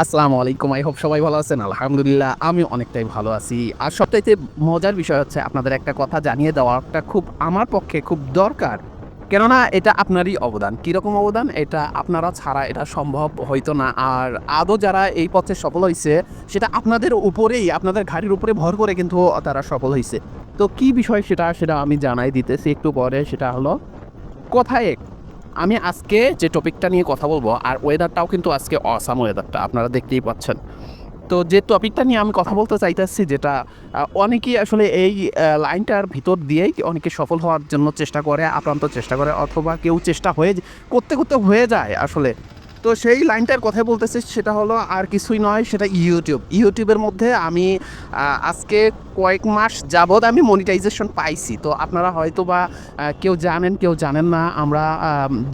আসসালামু আলাইকুম, I hope সবাই ভালো আছেন। আলহামদুলিল্লাহ আমি অনেকটাই ভালো আছি। আর সবচাইতে মজার বিষয় হচ্ছে আপনাদের একটা কথা জানিয়ে দেওয়াটা খুব আমার পক্ষে খুব দরকার। কেননা এটা আপনারই অবদান। কীরকম অবদান? এটা আপনারা ছাড়া এটা সম্ভব হইতো না। আর আদৌ যারা এই পথে সফল হয়েছে সেটা আপনাদের উপরেই, আপনাদের ঘাড়ির উপরে ভর করে কিন্তু তারা সফল হয়েছে তো কি বিষয় সেটা সেটা আমি জানাই দিতেছি একটু পরে। সেটা হলো কথায় এক। আমি আজকে যে টপিকটা নিয়ে কথা বলব, আর ওয়েদারটাও কিন্তু আজকে অসাম ওয়েদারটা আপনারা দেখতেই পাচ্ছেন। তো যে টপিকটা নিয়ে আমি কথা বলতে চাইতেছি, যেটা অনেকেই আসলে এই লাইনটার ভিতর দিয়েই অনেকে সফল হওয়ার জন্য চেষ্টা করে আপ্রান্ত চেষ্টা করে, অথবা কেউ চেষ্টা হয়ে, করতে করতে হয়ে যায় আসলে। তো সেই লাইনটার কথা বলতেছি, সেটা হলো আর কিছুই নয়, সেটা ইউটিউব ইউটিউবের মধ্যে আমি আজকে কয়েক মাস যাবৎ আমি মনিটাইজেশন পাইছি। তো আপনারা হয়তো বা কেউ জানেন কেউ জানেন না, আমরা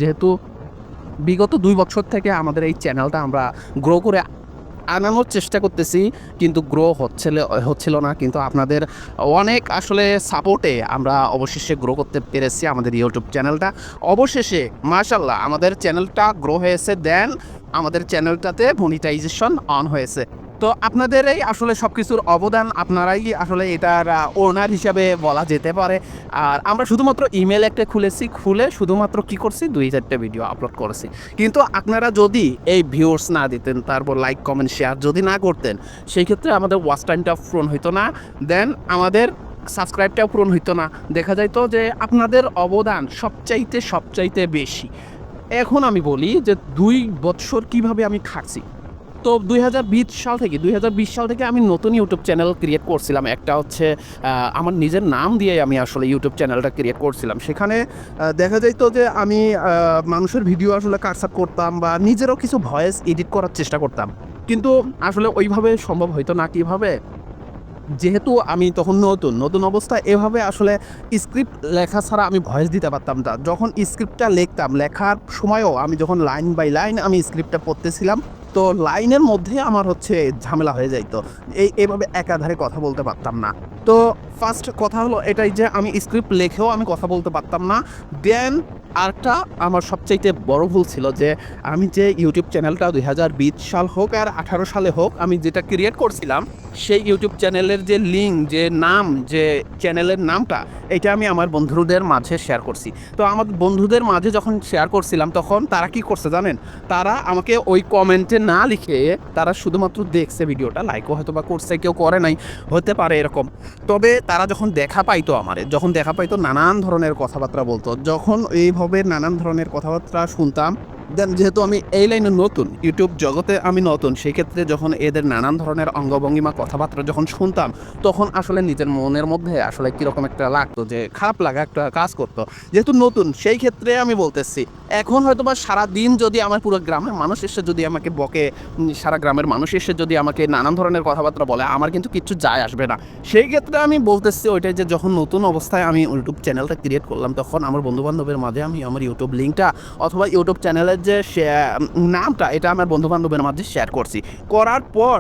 যেহেতু বিগত দুই বছর থেকে আমাদের এই চ্যানেলটা আমরা গ্রো করে আনানোর চেষ্টা করতেছি, কিন্তু গ্রো হচ্ছিল হচ্ছিল না। কিন্তু আপনাদের অনেক আসলে সাপোর্টে আমরা অবশেষে গ্রো করতে পেরেছি আমাদের ইউটিউব চ্যানেলটা। অবশেষে মার্শাল্লাহ আমাদের চ্যানেলটা গ্রো হয়েছে দেন আমাদের চ্যানেলটাতে মনিটাইজেশন অন হয়েছে। তো আপনাদের এই আসলে সব কিছুর অবদান, আপনারাই আসলে এটার ওনার হিসাবে বলা যেতে পারে। আর আমরা শুধুমাত্র ইমেল একটা খুলেছি, খুলে শুধুমাত্র কি করছি? দুই চারটে ভিডিও আপলোড করেছি। কিন্তু আপনারা যদি এই ভিউর্স না দিতেন, তারপর লাইক কমেন্ট শেয়ার যদি না করতেন, সেই ক্ষেত্রে আমাদের ওয়াচ টাইমটা পূরণ হইতো না। দেন আমাদের সাবস্ক্রাইবটাও পূরণ হইতো না। দেখা যাইতো যে আপনাদের অবদান সবচাইতে সবচাইতে বেশি। এখন আমি বলি যে দুই বৎসর কীভাবে আমি খাচ্ছি তো দুই হাজার বিশ সাল থেকে, দুই হাজার বিশ সাল থেকে আমি নতুন ইউটিউব চ্যানেল ক্রিয়েট করছিলাম। একটা হচ্ছে আমার নিজের নাম দিয়ে আমি আসলে ইউটিউব চ্যানেলটা ক্রিয়েট করছিলাম। সেখানে দেখা যাইতো যে আমি মানুষের ভিডিও আসলে কাটসাপ করতাম বা নিজেরও কিছু ভয়েস এডিট করার চেষ্টা করতাম। কিন্তু আসলে ওইভাবে সম্ভব হইতো না কীভাবে? যেহেতু আমি তখন নতুন নতুন অবস্থায় এভাবে আসলে স্ক্রিপ্ট লেখা ছাড়া আমি ভয়েস দিতে পারতাম না। যখন স্ক্রিপ্টটা লিখতাম, লেখার সময়ও আমি যখন লাইন বাই লাইন আমি স্ক্রিপ্টটা পড়তেছিলাম তো লাইনের মধ্যে আমার হচ্ছে ঝামেলা হয়ে যাইতো। এই, এভাবে একাধারে কথা বলতে পারতাম না। তো ফার্স্ট কথা হলো এটাই যে আমি স্ক্রিপ্ট লেখেও আমি কথা বলতে পারতাম না। দেন আরেকটা আমার সবচাইতে বড় ভুল ছিল যে আমি যে ইউটিউব চ্যানেলটা দুই হাজার বিশ সাল হোক আর আঠারো সালে হোক আমি যেটা ক্রিয়েট করছিলাম, সেই ইউটিউব চ্যানেলের যে লিঙ্ক যে নাম, যে চ্যানেলের নামটা, এটা আমি আমার বন্ধুদের মাঝে শেয়ার করছি। তো আমার বন্ধুদের মাঝে যখন শেয়ার করছিলাম তখন তারা কি করছে জানেন? তারা আমাকে ওই কমেন্টে না লিখে তারা শুধুমাত্র দেখছে ভিডিওটা লাইকও হয়তো বা করছে, কেউ করে নাই, হতে পারে এরকম। তবে তারা যখন দেখা পাইতো আমারে, যখন দেখা পাইতো নানান ধরনের কথাবার্তা বলতো, যখন এইভাবে নানান ধরনের কথাবার্তা শুনতাম। দেন যেহেতু আমি এই লাইনে নতুন, ইউটিউব জগতে আমি নতুন, সেই ক্ষেত্রে যখন এদের নানান ধরনের অঙ্গভঙ্গিমা, কথাবার্তা যখন শুনতাম, তখন আসলে নিজের মনের মধ্যে আসলে কীরকম একটা লাগতো যে, খারাপ লাগা একটা কাজ করতো। যেহেতু নতুন, সেই ক্ষেত্রে আমি বলতেছি, এখন হয়তো বা সারাদিন যদি আমার পুরো গ্রামের মানুষ এসে যদি আমাকে বকে সারা গ্রামের মানুষ এসে যদি আমাকে নানান ধরনের কথাবার্তা বলে, আমার কিন্তু কিচ্ছু যায় আসবে না। সেই ক্ষেত্রে আমি বলতেছি ওইটাই যে, যখন নতুন অবস্থায় আমি ইউটিউব চ্যানেলটা ক্রিয়েট করলাম, তখন আমার বন্ধু বান্ধবের মাঝে আমি আমার ইউটিউব লিঙ্কটা অথবা ইউটিউব চ্যানেলের যে নামটা এটা আমার বন্ধু বান্ধবের মাঝে শেয়ার করছি। করার পর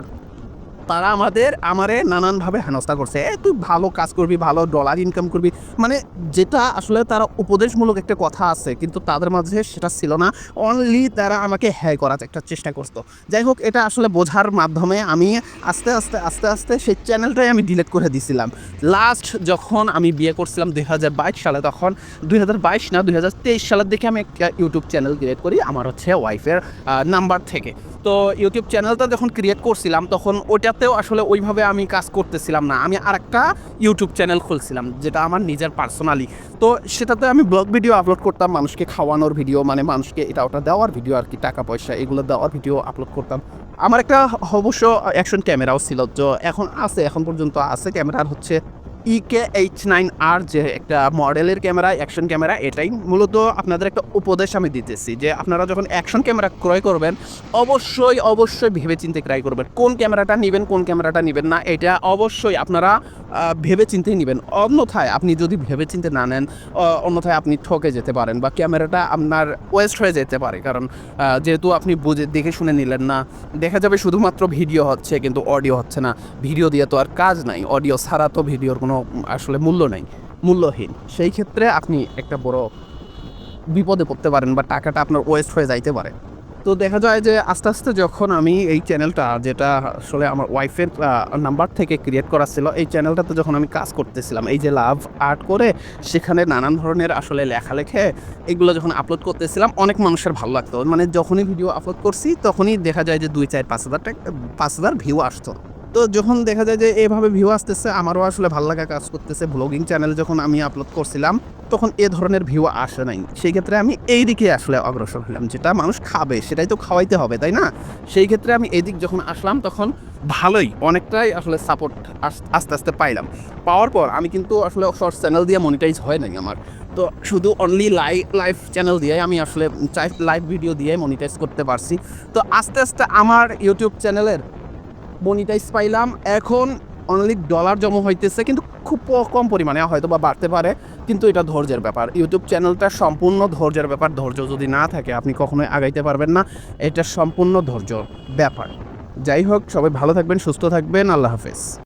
তারা আমাদের আমারে নানানভাবে হেনস্থা করছে। এ, তুই ভালো কাজ করবি, ভালো ডলার ইনকাম করবি। মানে যেটা আসলে তারা উপদেশমূলক একটা কথা আছে, কিন্তু তাদের মাঝে সেটা ছিল না। অনলি তারা আমাকে হ্যাঁ করার একটা চেষ্টা করতো। যাই হোক, এটা আসলে বোঝার মাধ্যমে আমি আস্তে আস্তে আস্তে আস্তে সেই চ্যানেলটাই আমি ডিলিট করে দিছিলাম। লাস্ট যখন আমি বিয়ে করছিলাম দুই হাজার বাইশ সালে, তখন দুই হাজার বাইশ না, দুই হাজার তেইশ সালের দিকে আমি একটা ইউটিউব চ্যানেল ক্রিয়েট করি, আমার হচ্ছে ওয়াইফের নাম্বার থেকে। তো ইউটিউব চ্যানেলটা যখন ক্রিয়েট করছিলাম, তখন ওইটাতেও আসলে ওইভাবে আমি কাজ করতেছিলাম না। আমি আরেকটা ইউটিউব চ্যানেল খুলছিলাম, যেটা আমার নিজের পার্সোনালি তো সেটাতে আমি ব্লগ ভিডিও আপলোড করতাম, মানুষকে খাওয়ানোর ভিডিও মানে মানুষকে এটা ওটা দেওয়ার ভিডিও আর কি, টাকা, পয়সা, এগুলো দেওয়ার ভিডিও আপলোড করতাম। আমার একটা অবশ্য অ্যাকশন ক্যামেরাও ছিল, তো এখন আছে, এখন পর্যন্ত আছে। ক্যামেরার হচ্ছে ইকে এইচ নাইন আর যে একটা মডেলের ক্যামেরা অ্যাকশন ক্যামেরা, এটাই মূলত আপনাদের একটা উপদেশ আমি দিতেছি যে আপনারা যখন অ্যাকশন ক্যামেরা ক্রয় করবেন, অবশ্যই অবশ্যই ভেবে চিন্তে ক্রয় করবেন। কোন ক্যামেরাটা নেবেন, কোন ক্যামেরাটা নেবেন না, এটা অবশ্যই আপনারা ভেবে চিন্তেই নেবেন। অন্যথায় আপনি যদি ভেবে চিন্তে না নেন অন্যথায় আপনি ঠকে যেতে পারেন বা ক্যামেরাটা আপনার ওয়েস্ট হয়ে যেতে পারে। কারণ যেহেতু আপনি বুঝে, দেখে শুনে নিলেন না, দেখা যাবে শুধুমাত্র ভিডিও হচ্ছে কিন্তু অডিও হচ্ছে না। ভিডিও দিয়ে তো আর কাজ নাই অডিও ছাড়া তো ভিডিওর কোনো আসলে মূল্য নাই, মূল্যহীন। সেই ক্ষেত্রে আপনি একটা বড় বিপদে পড়তে পারেন বা টাকাটা আপনার ওয়েস্ট হয়ে যাইতে পারে। তো দেখা যায় যে আস্তে আস্তে যখন আমি এই চ্যানেলটা যেটা আসলে আমার ওয়াইফের নাম্বার থেকে ক্রিয়েট করা ছিল, এই চ্যানেলটাতে যখন আমি কাজ করতেছিলাম, এই যে লাভ আর্ট করে, সেখানে নানান ধরনের আসলে লেখালেখে এগুলো যখন আপলোড করতেছিলাম, অনেক মানুষের ভালো লাগতো। মানে যখনই ভিডিও আপলোড করছি, তখনই দেখা যায় যে দুই চার পাঁচ হাজার টাকা, পাঁচ হাজার ভিউ আসতো। তো যখন দেখা যায় যে এভাবে ভিউ আসতেছে, আমারও আসলে ভালো লাগা কাজ করতেছে। ব্লগিং চ্যানেল যখন আমি আপলোড করছিলাম, তখন এ ধরনের ভিউ আসে নাই। সেই ক্ষেত্রে আমি এই দিকে আসলে অগ্রসর হলাম, যেটা মানুষ খাবে, সেটাই তো খাওয়াইতে হবে, তাই না? সেই ক্ষেত্রে আমি এদিক যখন আসলাম, তখন ভালোই, অনেকটাই আসলে সাপোর্ট আস্তে আস্তে পাইলাম। পাওয়ার পর আমি কিন্তু আসলে শর্টস চ্যানেল দিয়ে মনিটাইজ হয় নাই আমার। তো শুধু অনলি লাইভ লাইভ চ্যানেল দিয়ে আমি আসলে লাইভ ভিডিও দিয়ে মনিটাইজ করতে পারছি। তো আস্তে আস্তে আমার ইউটিউব চ্যানেলের মনিটাইজ পাইলাম। এখন অনলি ডলার জমা হইতেছে, কিন্তু খুব কম পরিমাণে হয়তো বা বাড়তে পারে, কিন্তু এটা ধৈর্যের ব্যাপার। ইউটিউব চ্যানেলটা সম্পূর্ণ ধৈর্যের ব্যাপার। ধৈর্য যদি না থাকে, আপনি কখনোই আগাইতে পারবেন না। এটা সম্পূর্ণ ধৈর্য ব্যাপার। যাই হোক, সবাই ভালো থাকবেন, সুস্থ থাকবেন। আল্লাহ হাফেজ।